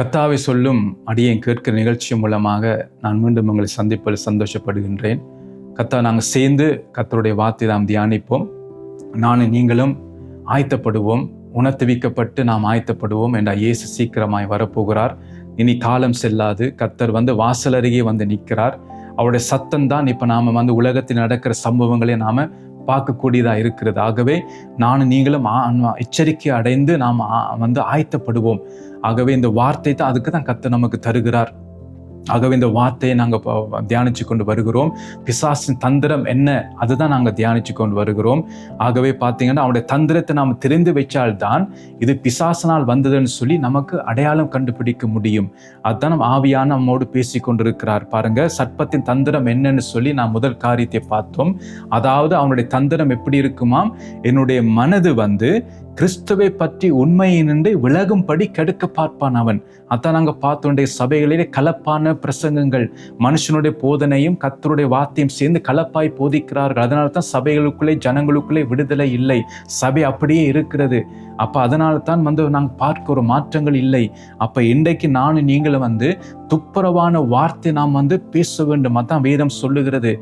கத்தாவை சொல்லும் அடியேன் கேட்கிற நிகழ்ச்சி மூலமாக நான் மீண்டும் உங்களை சந்திப்பதில் சந்தோஷப்படுகின்றேன். கத்தா நாங்கள் சேர்ந்து கத்தருடைய வார்த்தை நாம் தியானிப்போம். நானும் நீங்களும் ஆயத்தப்படுவோம். உணர்த்துவிக்கப்பட்டு நாம் ஆயத்தப்படுவோம் என்ற இயேசு சீக்கிரமாய் வரப்போகிறார். இனி காலம் செல்லாது. கத்தர் வந்து வாசல் அருகே வந்து நிற்கிறார். அவருடைய சத்தம் தான் இப்போ நாம் வந்து உலகத்தில் நடக்கிற சம்பவங்களை நாம் பார்க்கக்கூடியதாக இருக்கிறது ஆகவே நானும் நீங்களும் எச்சரிக்கை அடைந்து நாம் ஆ- வந்து ஆயத்தப்படுவோம். ஆகவே இந்த வார்த்தை தான் அதுக்கு தான் கத்தை நமக்கு தருகிறார். ஆகவே இந்த வார்த்தையை நாங்கள் தியானிச்சு கொண்டு வருகிறோம். பிசாசின் தந்திரம் என்ன? அதுதான் நாங்கள் தியானிச்சு கொண்டு வருகிறோம். ஆகவே பார்த்தீங்கன்னா அவனுடைய தந்திரத்தை நாம் தெரிந்து வச்சால்தான் இது பிசாசனால் வந்ததுன்னு சொல்லி நமக்கு அடையாளம் கண்டுபிடிக்க முடியும். அதுதான் நம்ம ஆவியான நம்மோடு பேசி கொண்டிருக்கிறார் பாருங்க சர்ப்பத்தின் தந்திரம் என்னன்னு சொல்லி நான் முதல் காரியத்தை பார்த்தோம். அதாவது அவனுடைய தந்திரம் எப்படி இருக்குமாம்? என்னுடைய மனது வந்து கிறிஸ்துவை பற்றி உண்மையினின்று விலகும்படி கெடுக்க பார்ப்பான் அவன். அதான் நாங்கள் பார்த்தோடைய சபைகளிலே கலப்பான பிரசங்கங்கள். மனுஷனுடைய போதனையும் கத்தருடைய வார்த்தையும் சேர்ந்து கலப்பாய் போதிக்கிறார்கள். அதனால தான் சபைகளுக்குள்ளே ஜனங்களுக்குள்ளே விடுதலை இல்லை. சபை அப்படியே இருக்கிறது. அப்போ அதனால தான் வந்து நாங்கள் பார்க்கிற மாற்றங்கள் இல்லை. அப்போ இன்றைக்கு நானும் நீங்களும் வந்து துப்புரவான வார்த்தை நாம் வந்து பேச வேண்டும். அதான் வேதம் சொல்லுகிறது.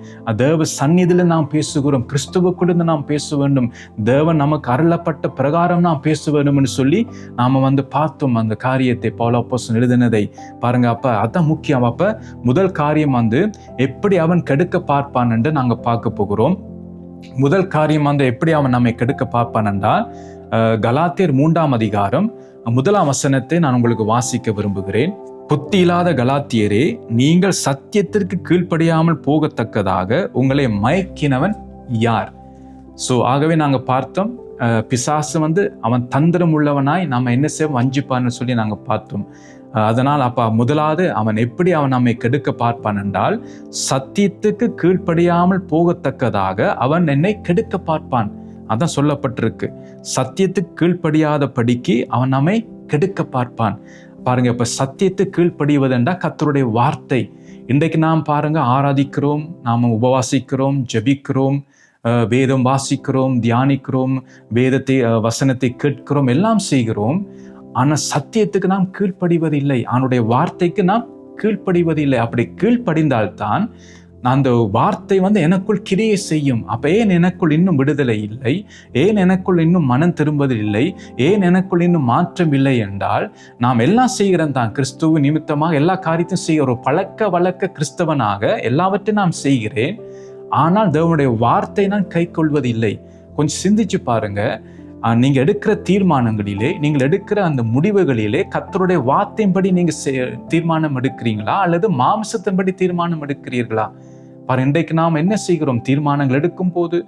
தேவ சந்நிதியில் நாம் பேசுகிறோம். கிறிஸ்துவுக்குள்ள நாம் பேச வேண்டும். தேவன் நமக்கு அருளப்பட்ட பிரகாரம் நாம் பேச வேண்டும்னு சொல்லி நாம் வந்து பார்த்தோம். அந்த காரியத்தை பவுலப்போசன் எழுதினதை. பாருங்க அப்போ அதான் முக்கியம். அப்போ முதல் காரியம் வந்து எப்படி அவன் கெடுக்க பார்ப்பான் என்று பார்க்க போகிறோம். முதல் காரியம் வந்து எப்படி அவன் நம்மை கெடுக்க பார்ப்பான் என்றால் கலாத்தியர் மூன்றாம் அதிகாரம் முதலாம் வசனத்தை நான் உங்களுக்கு வாசிக்க விரும்புகிறேன். புத்தி இல்லாத கலாத்தியரே நீங்கள் சத்தியத்திற்கு கீழ்ப்படியாமல் போகத்தக்கதாக உங்களை மயக்கினவன் யார்? ஸோ ஆகவே நாங்கள் பார்த்தோம் பிசாசு வந்து அவன் தந்திரம் உள்ளவனாய் நம்ம என்ன செய்வோம்? வஞ்சிப்பான்னு சொல்லி நாங்கள் பார்த்தோம். அதனால் அப்பா முதலாவது அவன் எப்படி அவன் நம்மை கெடுக்க பார்ப்பான் என்றால் சத்தியத்துக்கு கீழ்ப்படியாமல் போகத்தக்கதாக அவன் என்னை கெடுக்க பார்ப்பான். அதான் சொல்லப்பட்டிருக்கு. சத்தியத்துக்கு கீழ்ப்படியாத படிக்கு அவன் நம்மை கெடுக்க பார்ப்பான். பாருங்க இப்போ சத்தியத்துக்கு கீழ்ப்படிவதென்றா கத்தருடைய வார்த்தை. இன்றைக்கு நாம் பாருங்க ஆராதிக்கிறோம் நாம் உபவாசிக்கிறோம் ஜெபிக்கிறோம் வேதம் வாசிக்கிறோம் தியானிக்கிறோம் வேதத்தை வசனத்தை கேட்கிறோம் எல்லாம் செய்கிறோம். ஆனால் சத்தியத்துக்கு நாம் கீழ்ப்படிவதில்லை. அவனுடைய வார்த்தைக்கு நாம் கீழ்ப்படிவதில்லை. அப்படி கீழ்ப்படிந்தால்தான் அந்த வார்த்தை வந்து எனக்குள் கிரியை செய்யும். அப்போ ஏன் எனக்குள் இன்னும் விடுதலை இல்லை? ஏன் எனக்குள் இன்னும் மனம் திரும்புவதில்லை ஏன் எனக்குள் இன்னும் மாற்றம் இல்லை என்றால் நாம் எல்லாம் செய்கிறோம் தான் கிறிஸ்துவ நிமித்தமாக எல்லா காரியத்தையும் செய்கிற ஒரு பழக்க வழக்க கிறிஸ்தவனாக எல்லாவற்றையும் நாம் செய்கிறேன். ஆனால் தேவனுடைய வார்த்தை நான் கை கொள்வதில்லை. கொஞ்சம் சிந்திச்சு பாருங்க. நீங்கள் எடுக்கிற தீர்மானங்களிலே நீங்கள் எடுக்கிற அந்த முடிவுகளிலே கத்தருடைய வார்த்தையின்படி நீங்கள் தீர்மானம் எடுக்கிறீங்களா? அல்லது மாம்சத்தின்படி தீர்மானம் எடுக்கிறீர்களா? பார் இன்றைக்கு நாம் என்ன செய்கிறோம்? தீர்மானங்கள் எடுக்கும் போது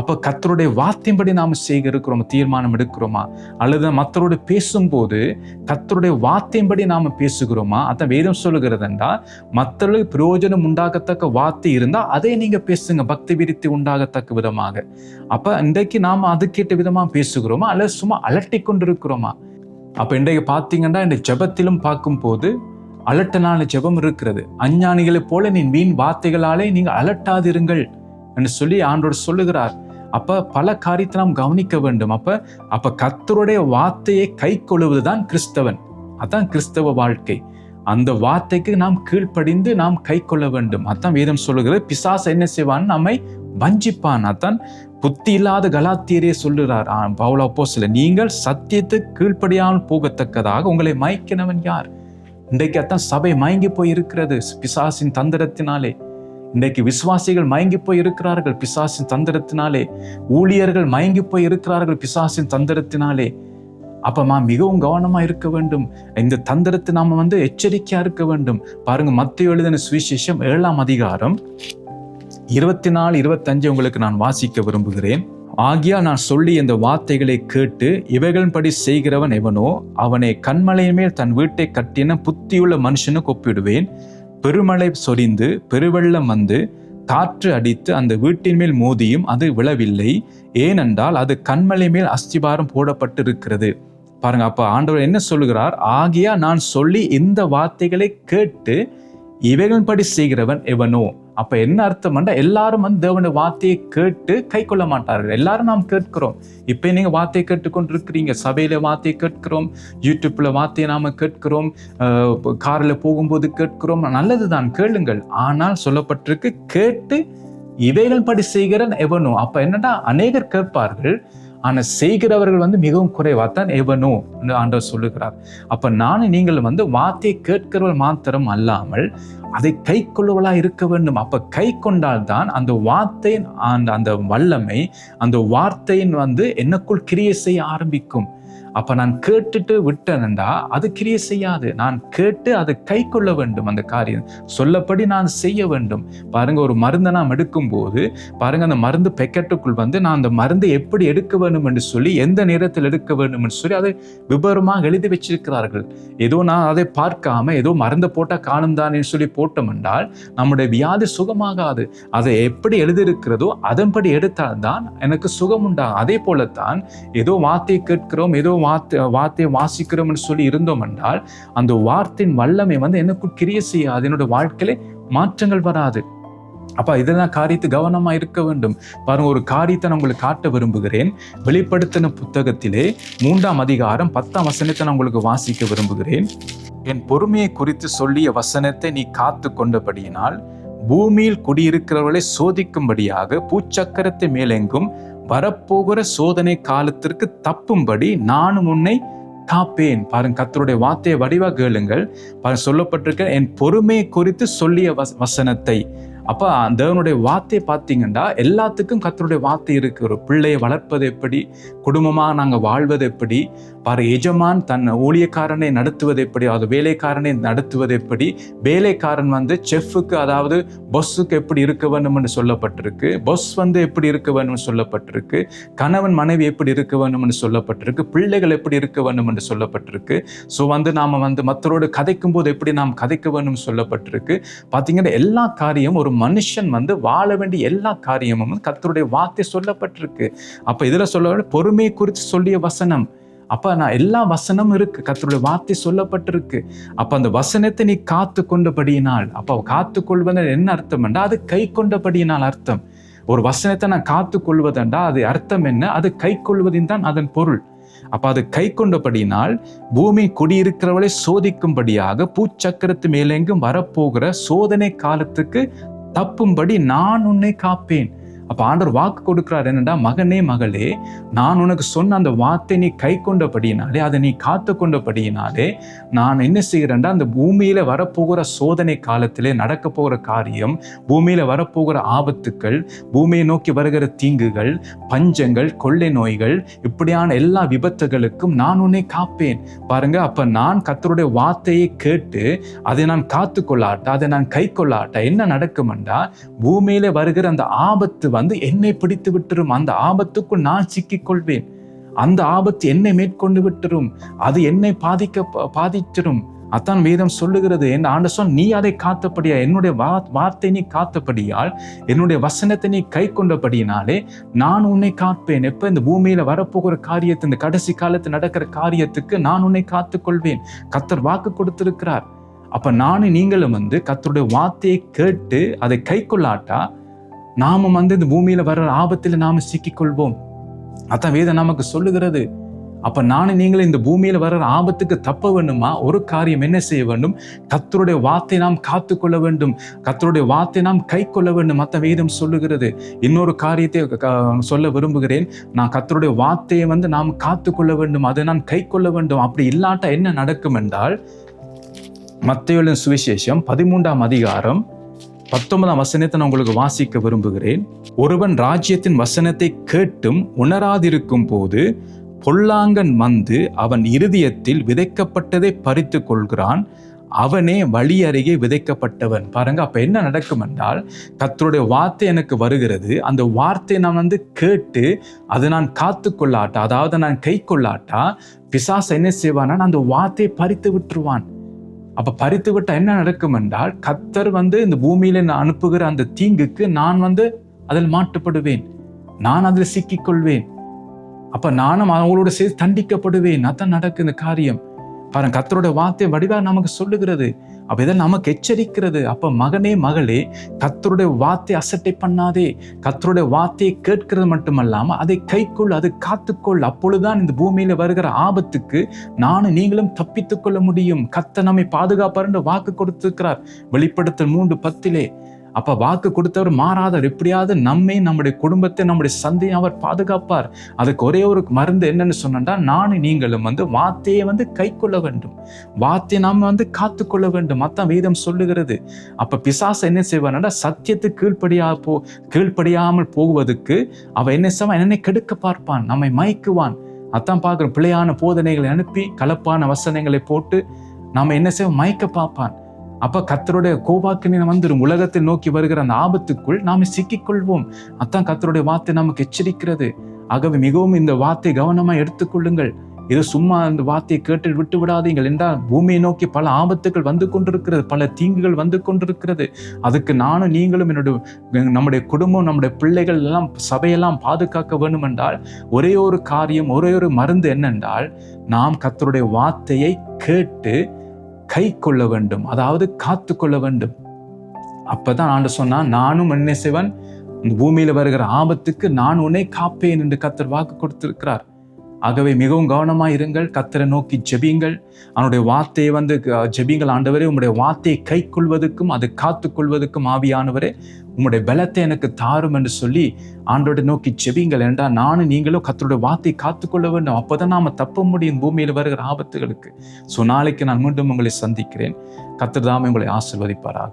அப்போ கத்தருடைய வார்த்தையின்படி நாம் செய்க இருக்கிறோம்? தீர்மானம் எடுக்கிறோமா? அல்லது மற்றவரோடு பேசும்போது கத்தருடைய வார்த்தையின்படி நாம் பேசுகிறோமா? அதான் வேதம் சொல்லுகிறதுண்டா மற்றவர்களுக்கு பிரயோஜனம் உண்டாகத்தக்க வார்த்தை இருந்தால் அதை நீங்கள் பேசுங்க. பக்தி விருத்தி உண்டாகத்தக்க விதமாக. அப்போ இன்றைக்கு நாம் அதுக்கேற்ற விதமாக பேசுகிறோமா? அல்லது சும்மா அலட்டி கொண்டு இருக்கிறோமா அப்போ இன்றைக்கு பார்த்தீங்கன்னா இந்த ஜெபத்திலும் பார்க்கும்போது அலட்டனான ஜெபம் இருக்கிறது. அஞ்ஞானிகளைப் போல நீ வீண் வார்த்தைகளாலே நீங்கள் அலட்டாதிருங்கள் என்று சொல்லி ஆண்டோடு சொல்லுகிறார். அப்போ பல காரியத்தை நாம் கவனிக்க வேண்டும். அப்போ அப்போ கத்தருடைய வார்த்தையை கை கொள்வதுதான் கிறிஸ்தவன். அதான் கிறிஸ்தவ வாழ்க்கை. அந்த வார்த்தைக்கு நாம் கீழ்ப்படிந்து நாம் கை கொள்ள வேண்டும். அதான் வேதம் சொல்லுகிறது பிசாசு என்ன செய்வான்? நம்மை வஞ்சிப்பான். அதான் புத்தி இல்லாத கலாத்தியரே சொல்லுறார் ஆ, பவுல் அப்போஸ்தலர் நீங்கள் சத்தியத்துக்கு கீழ்ப்படியாமல் போகத்தக்கதாக உங்களை மயக்கினவன் யார்? இன்றைக்கு அதான் சபை மயங்கி போய் இருக்கிறது பிசாசின் தந்திரத்தினாலே. இன்றைக்கு விசுவாசிகள் மயங்கி போய் இருக்கிறார்கள் பிசாசின் தந்திரத்தினாலே. ஊழியர்கள் மயங்கி போய் இருக்கிறார்கள் பிசாசின் தந்திரத்தினாலே. அப்பமா மிகவும் கவனமாக இருக்க வேண்டும். இந்த தந்திரத்தை நாம் வந்து எச்சரிக்கையாக இருக்க வேண்டும். பாருங்க மத்திய எழுதின சுவிசேஷம் ஏழாம் அதிகாரம் இருபத்தி நாலு இருபத்தஞ்சு உங்களுக்கு நான் வாசிக்க விரும்புகிறேன். ஆகியா நான் சொல்லி இந்த வார்த்தைகளை கேட்டு இவைகளின்படி செய்கிறவன் எவனோ அவனை கண்மலையின் மேல் தன் வீட்டை கட்டின புத்தியுள்ள மனுஷனுக்கு ஒப்பிடுவேன். பெருமழை சொரிந்து பெருவெள்ளம் வந்து காற்று அடித்து அந்த வீட்டின் மேல் மோதியும் அது விழவில்லை. ஏனென்றால் அது கண்மலை மேல் அஸ்திபாரம் போடப்பட்டு இருக்கிறது பாருங்க அப்ப ஆண்டவர் என்ன சொல்லுகிறார்? ஆகியா நான் சொல்லி இந்த வார்த்தைகளை கேட்டு இவைகளின்படி செய்கிறவன் எவனோ அப்ப என்ன அர்த்தம்னா எல்லாரும் வந்து தேவனுடைய வார்த்தையை கேட்டு கை கொள்ள மாட்டார்கள். எல்லாரும் நாம் கேட்கிறோம். இப்போ நீங்க வார்த்தையை கேட்டுக்கொண்டிருக்கிறீங்க. சபையில வார்த்தையை கேட்கிறோம். யூடியூப்ல வார்த்தையை நாம கேட்கிறோம். காரில் போகும்போது கேட்கிறோம். நல்லதுதான். கேளுங்கள். ஆனால் சொல்லப்பட்டிருக்கு கேட்டு இவைகள் படி செய்கிறன் எவனோ. அப்ப என்னடா அநேகர் கேட்பார்கள். ஆனால் செய்கிறவர்கள் வந்து மிகவும் குறைவாக தான் எவனோ என்று ஆண்டவர் சொல்லுகிறார். அப்போ நானும் நீங்கள் வந்து வார்த்தையை கேட்கிறவர்கள் மாத்திரம் அல்லாமல் அதை கை இருக்க வேண்டும். அப்போ கை கொண்டால்தான் அந்த வார்த்தையின் அந்த அந்த வல்லமை அந்த வார்த்தையின் வந்து என்னக்குள் கிரியை செய்ய ஆரம்பிக்கும். அப்போ நான் கேட்டுட்டு விட்டேன்டா அது கிரிய செய்யாது. நான் கேட்டு அதை கை கொள்ள வேண்டும் அந்த காரியம். சொல்லப்படி நான் செய்ய வேண்டும். பாருங்க ஒரு மருந்தை நாம் எடுக்கும்போது பாருங்கள் பாருங்க அந்த மருந்து பெக்கெட்டுக்குள் வந்து நான் அந்த மருந்தை எப்படி எடுக்க வேண்டும் என்று சொல்லி எந்த நேரத்தில் எடுக்க வேண்டும் என்று சொல்லி அதை விபரமாக எழுதி வச்சிருக்கிறார்கள். ஏதோ நான் அதை பார்க்காம ஏதோ மருந்து போட்டால் காணும் தானே சொல்லி போட்டோம் என்றால் நம்முடைய வியாதி சுகமாகாது. அதை எப்படி எழுதியிருக்கிறதோ அதன்படி எடுத்தால்தான் எனக்கு சுகம் உண்டாகும் அதே போலத்தான் ஏதோ வார்த்தையை கேட்கிறோம் ஏதோ வார்த்தை வார்த்தையை வாசிக்கிறோம்னு சொல்லி இருந்தோம் என்றால் அந்த வார்த்தையின் வல்லமை வந்து எனக்குள் கிரிய செய்யாது. என்னோட வாழ்க்கையில மாற்றங்கள் வராது. அப்போ இதெல்லாம் காரியத்து கவனமாக இருக்க வேண்டும். பாருங்க ஒரு காரியத்தை நான் உங்களுக்கு காட்ட விரும்புகிறேன். வெளிப்படுத்தின புத்தகத்திலே மூன்றாம் அதிகாரம் பத்தாம் வசனத்தை நான் உங்களுக்கு வாசிக்க விரும்புகிறேன். என் பொறுமையை குறித்து சொல்லிய வசனத்தை நீ காத்து கொண்டபடியினால் பூமியில் குடியிருக்கிறவர்களை சோதிக்கும்படியாக பூச்சக்கரத்தை மேலெங்கும் வரப்போகிற சோதனை காலத்திற்கு தப்பும்படி நானும் உன்னை காப்பேன். பாருங்க கத்தருடைய வார்த்தையை வடிவா கேளுங்கள். பாருங்க சொல்லப்பட்டிருக்க என் பொறுமையை குறித்து சொல்லிய வச வசனத்தை. அப்போ தேவனுடைய வார்த்தையை பார்த்தீங்கன்னா எல்லாத்துக்கும் கத்தருடைய வார்த்தை இருக்கு. ஒரு பிள்ளையை வளர்ப்பது எப்படி? குடும்பமாக நாங்கள் வாழ்வது எப்படி? பாரு எஜமான் தன் ஊழியக்காரனை நடத்துவது எப்படி அது வேலைக்காரனை நடத்துவது எப்படி வேலைக்காரன் வந்து செஃப்புக்கு அதாவது பொஸ்ஸுக்கு எப்படி இருக்க வேண்டும் என்று சொல்லப்பட்டிருக்கு பொஸ் வந்து எப்படி இருக்க வேணும்னு சொல்லப்பட்டிருக்கு கணவன் மனைவி எப்படி இருக்க வேணும்னு சொல்லப்பட்டிருக்கு பிள்ளைகள் எப்படி இருக்க வேண்டும் என்று சொல்லப்பட்டிருக்கு. ஸோ வந்து நாம் வந்து மற்றரோடு கதைக்கும் போது எப்படி நாம் கதைக்க வேண்டும் சொல்லப்பட்டிருக்கு. பார்த்தீங்கன்னா எல்லா காரியமும் ஒரு மனுஷன் வந்து வாழ வேண்டிய எல்லா காரியமும் கத்தருடைய வார்த்தை சொல்லப்பட்டிருக்கு. அப்போ இதில் சொல்ல பொறுமை குறித்து சொல்லிய வசனம் அப்போ நான் எல்லா வசனமும் இருக்குது கத்தருடைய வார்த்தை சொல்லப்பட்டிருக்கு. அப்போ அந்த வசனத்தை நீ காத்து கொண்டபடியினால் அப்போ காத்து கொள்வது என்ன அர்த்தம் அது கை கொண்டபடியினால் அர்த்தம். ஒரு வசனத்தை நான் காத்து கொள்வதென்றா அது அர்த்தம் என்ன? அது கை கொள்வதின் தான் அதன் பொருள். அப்போ அது கை கொண்டபடியினால் பூமி குடியிருக்கிறவளை சோதிக்கும்படியாக பூச்சக்கரத்து மேலெங்கும் வரப்போகிற சோதனை காலத்துக்கு தப்பும்படி நான் உன்னை காப்பேன். அப்போ ஆண்டவர் வாக்கு கொடுக்குறாரு என்னடா மகனே மகளே நான் உனக்கு சொன்ன அந்த வார்த்தை நீ கை கொண்டபடியினாலே அதை நீ காத்து கொண்டபடியினாலே நான் என்ன செய்கிறேன்டா அந்த பூமியில் வரப்போகிற சோதனை காலத்திலே நடக்க போகிற காரியம் பூமியில் வரப்போகிற ஆபத்துக்கள் பூமியை நோக்கி வருகிற தீங்குகள் பஞ்சங்கள் கொள்ளை நோய்கள் இப்படியான எல்லா விபத்துகளுக்கும் நான் உன்னை காப்பேன். பாருங்க அப்போ நான் கத்தருடைய வார்த்தையை கேட்டு அதை நான் காத்து கொள்ளாட்டா அதை நான் கை கொள்ளாட்டா என்ன நடக்கும்டா பூமியில் வருகிற அந்த ஆபத்து வந்து என்னை பிடித்து விட்டுரும். அந்த ஆபத்துக்குள் நான் சிக்கிக் கொள்வேன் அந்த ஆபத்து என்னை மேற்கொண்டு விட்டுரும். அது என்னை பாதிக்க பாதிச்சிடும் அத்தான் வேதம் சொல்லுகிறது. என் ஆண்ட சொல் நீ அதை காத்தபடியா என்னுடைய வா வார்த்தை நீ காத்தபடியால் என்னுடைய வசனத்தை நீ கை கொண்டபடியினாலே நான் உன்னை காப்பேன். எப்ப? இந்த பூமியில வரப்போகிற காரியத்தை இந்த கடைசி காலத்தில் நடக்கிற காரியத்துக்கு நான் உன்னை காத்துக்கொள்வேன். கத்தர் வாக்கு கொடுத்திருக்கிறார். அப்ப நானும் நீங்களும் வந்து கத்தருடைய வார்த்தையை கேட்டு அதை கை கொள்ளாட்டா நாம வந்து இந்த பூமியில வர்ற ஆபத்தில் நாம சிக்கிக்கொள்வோம். அதான் வேதம் நமக்கு சொல்லுகிறது. அப்ப நானும் நீங்களும் இந்த பூமியில வர்ற ஆபத்துக்கு தப்ப வேண்டுமா? ஒரு காரியம் என்ன செய்ய வேண்டும்? கத்தருடைய வார்த்தை நாம் காத்து கொள்ள வேண்டும். கத்தருடைய வார்த்தை நாம் கை கொள்ள வேண்டும். மற்ற வேதம் சொல்லுகிறது. இன்னொரு காரியத்தை சொல்ல விரும்புகிறேன். நான் கத்தருடைய வார்த்தையை வந்து நாம் காத்து கொள்ள வேண்டும். அதை நான் கை கொள்ள வேண்டும். அப்படி இல்லாட்டா என்ன நடக்கும் என்றால் மத்தையுள்ள சுவிசேஷம் பதிமூன்றாம் அதிகாரம் பத்தொன்பதாம் வசனத்தை நான் உங்களுக்கு வாசிக்க விரும்புகிறேன். ஒருவன் ராஜ்யத்தின் வசனத்தை கேட்டும் உணராதிருக்கும் போது பொல்லாங்கன் வந்து அவன் இருதயத்தில் விதைக்கப்பட்டதை பறித்து கொள்கிறான். அவனே வழி அருகே விதைக்கப்பட்டவன். பாருங்க அப்ப என்ன நடக்கும் என்றால் கத்தருடைய வார்த்தை எனக்கு வருகிறது. அந்த வார்த்தையை நான் வந்து கேட்டு அதை நான் காத்து கொள்ளாட்டா அதாவது நான் கை கொள்ளாட்டா பிசாச என்ன செய்வானா அந்த வார்த்தையை பறித்து விட்டுருவான். அப்ப பறித்து விட்டா என்ன நடக்கும் என்றால் கத்தர் வந்து இந்த பூமியில நான் அனுப்புகிற அந்த தீங்குக்கு நான் வந்து அதில் மாட்டுப்படுவேன். நான் அதில் சிக்கிக்கொள்வேன். அப்ப நானும் அவங்களோட சேர்த்து தண்டிக்கப்படுவேன். அதான் நடக்கு இந்த காரியம். பாருங்க கத்தரோட வார்த்தை வடிவா நமக்கு சொல்லுகிறது. அப்போ இதை நமக்கு எச்சரிக்கிறது அப்போ மகனே மகளே கத்தருடைய வார்த்தை அசட்டை பண்ணாதே. கத்தருடைய வார்த்தையை கேட்கிறது மட்டுமல்லாமல் அதை கைக்குள் அது காத்துக்கொள். அப்பொழுதுதான் இந்த பூமியில் வருகிற ஆபத்துக்கு நானும் நீங்களும் தப்பித்துக்கொள்ள முடியும். கத்த நம்மை பாதுகாப்பார் வாக்கு கொடுத்திருக்கிறார். வெளிப்படுத்தல் மூன்று பத்திலே அப்ப வாக்கு கொடுத்தவர் மாறாதவர். எப்படியாவது நம்மை நம்முடைய குடும்பத்தை நம்முடைய சந்தையை அவர் பாதுகாப்பார். அதுக்கு ஒரே ஒரு மருந்து என்னன்னு சொன்னா நானும் நீங்களும் வந்து வார்த்தையை வந்து கை கொள்ள வேண்டும். வார்த்தையை நாம் வந்து காத்து கொள்ள வேண்டும். அத்தான் வேதம் சொல்லுகிறது. அப்ப பிசாசை என்ன செய்வார்னா சத்தியத்துக்கு கீழ்ப்படியா போ கீழ்ப்படியாமல் போவதுக்கு அவ என்ன செய்வான்? என்னை கெடுக்க பார்ப்பான். நம்மை மயக்குவான். அத்தான் பார்க்குற பிழையான போதனைகளை அனுப்பி கலப்பான வசனங்களை போட்டு நாம என்ன செய்வோம்? மயக்க பார்ப்பான். அப்ப கத்தருடைய கோபாக்கினை வந்துடும் உலகத்தை நோக்கி வருகிற அந்த ஆபத்துக்குள் நாம சிக்கிக்கொள்வோம். அதான் கத்தருடைய வார்த்தை நமக்கு எச்சரிக்கிறது. ஆகவே மிகவும் இந்த வார்த்தை கவனமா எடுத்துக்கொள்ளுங்கள். இது சும்மா அந்த வார்த்தையை கேட்டு விட்டு விடாதீங்கள் என்றால் பூமியை நோக்கி பல ஆபத்துகள் வந்து கொண்டிருக்கிறது. பல தீங்குகள் வந்து கொண்டிருக்கிறது. அதுக்கு நானும் நீங்களும் என்னுடைய நம்முடைய குடும்பம் நம்முடைய பிள்ளைகள் எல்லாம் சபையெல்லாம் பாதுகாக்க வேண்டும் என்றால் ஒரே ஒரு காரியம் ஒரே ஒரு மருந்து என்னென்றால் நாம் கத்தருடைய வார்த்தையை கேட்டு கை கொள்ள வேண்டும் அதாவது காத்து கொள்ள வேண்டும். அப்பதான் ஆண்டு சொன்னா நானும் என்ன செய்வன் பூமியில வருகிற ஆபத்துக்கு நான் உன்னை காப்பேன் என்று கத்தர் வாக்கு கொடுத்திருக்கிறார். ஆகவே மிகவும் கவனமாக இருங்கள். கத்தரை நோக்கி ஜெபிங்கள் அவனுடைய வார்த்தையை வந்து ஜெபிங்கள் ஆண்டவரே. உங்களுடைய வார்த்தையை கை கொள்வதற்கும் அது காத்து கொள்வதற்கும் ஆவியானவரே. உங்களுடைய பலத்தை எனக்கு தாரும் என்று சொல்லி ஆண்டோட நோக்கி ஜெபிங்கள் என்றால் நானும் நீங்களும் கத்தருடைய வார்த்தையை காத்துக்கொள்ள வேண்டும். அப்போதான் நாம் தப்ப முடியும் பூமியில் வருகிற ஆபத்துகளுக்கு. ஸோ நாளைக்கு நான் மீண்டும் உங்களை சந்திக்கிறேன். கத்திர தாமே உங்களை ஆசிர்வதிப்பாராக.